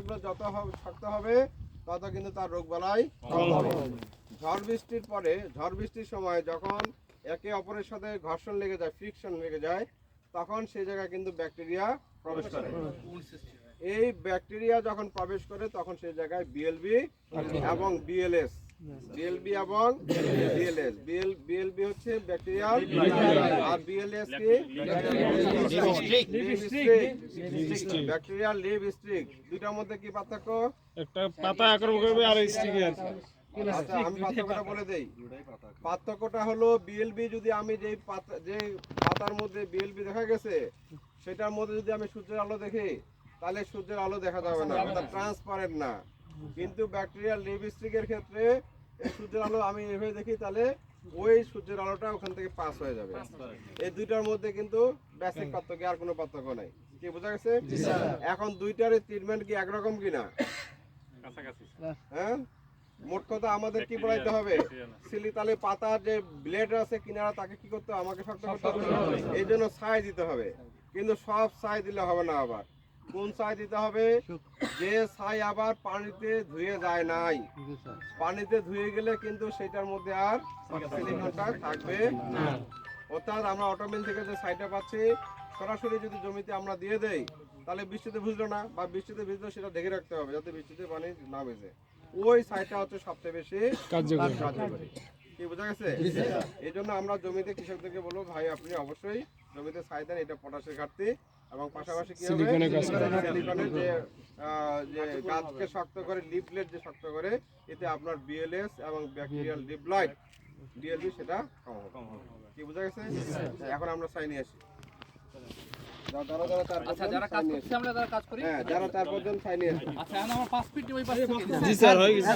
পাতাগুলো যত হবে শক্ত হবে তত কিন্তু তার রোগ বালাই কম হবে। ঝড় বৃষ্টির পরে ঝড় বৃষ্টির সময় যখন একে অপরের সাথে ঘর্ষণ লেগে যায় ফ্রিকশন লেগে যায় তখন সেই জায়গায় কিন্তু ব্যাকটেরিয়া প্রবেশ করে। এই ব্যাকটেরিয়া যখন প্রবেশ করে তখন সেই জায়গায় বিএলবি এবং বিএলএস বিএলবি এবং বিএলএস বিএল বিএলবি হচ্ছে ব্যাকটেরিয়াল আর বিএলএস কি ব্যাকটেরিয়াল লিভ স্ট্রিক দুইটার মধ্যে কি পার্থক্য একটা পাতা আক্রমণ করবে আর আচ্ছা, আমি পার্থক্যটা বলে দেই পার্থক্যটা হলো বিএলবি যদি আমি যেই পাতা যে পাতার মধ্যে বিএলবি দেখা গেছে সেটার মধ্যে যদি আমি সূর্যের আলো দেখি তাহলে সূর্যের আলো দেখা যাবে না ট্রান্সপারেন্ট না কিন্তু ব্যাকটেরিয়াল লিপস্টিকের ক্ষেত্রে সূর্যের আলো আমি এভাবে দেখি তাহলে ওই সূর্যের আলোটা ওখান থেকে পাস হয়ে যাবে। এই দুইটার মধ্যে কিন্তু বেসিক পার্থক্য আর কোনো পার্থক্য নাই। কি বোঝা গেছে? এখন দুইটার ট্রিটমেন্ট কি একরকম কিনা? হ্যাঁ। মোট কথা আমাদের কি বলাইতে হবে? সিলি তালে পাতার যে ব্লেড আছে কিনারা তাকে কি করতে হবে? আমাকে শক্ত করতে হবে। এই জন্য ছাই দিতে হবে। কিন্তু সব ছাই দিলে হবে না আবার। কোন ছাই দিতে হবে। যে ছাই আবার পানিতে ধুয়ে যায় নাই। পানিতে ধুয়ে গেলে কিন্তু সেটার মধ্যে আর সিলিকনটা থাকবে না। অর্থাৎ আমরা অটোমিল থেকে যে ছাইটা পাচ্ছি সরাসরি যদি জমিতে আমরা দিয়ে দেই তাহলে বৃষ্টিতে ভিজলো না বা বৃষ্টিতে ভিজলো সেটা ঢেকে রাখতে হবে যাতে বৃষ্টিতে পানি না ভেজে। ওই ছাইটা হচ্ছে সবচেয়ে বেশি কার্যকরী। কি বোঝা গেছে? এই জন্য আমরা জমিতে কৃষকদেরকে বলব ভাই আপনি অবশ্যই জমিতে ছাই দেন এটা পটাশের ঘাটতি এবং পাশাপাশি কি হবে? সিলিকনের যে যে গাছকে শক্ত করে লিফলেট যে শক্ত করে এতে আপনার বিএলএস এবং ব্যাকটেরিয়াল ডিপ্লয়েড ডিএলবি সেটা কম হবে। কি বোঝা গেছে? এখন আমরা ছাই নিয়ে আসি। যারা যারা যারা চার আচ্ছা। হ্যাঁ পাঁচজন ছাই নিয়ে আসি। আচ্ছা আমার পাঁচ ফিট ওই পাশে জি স্যার হয়ে গেছে।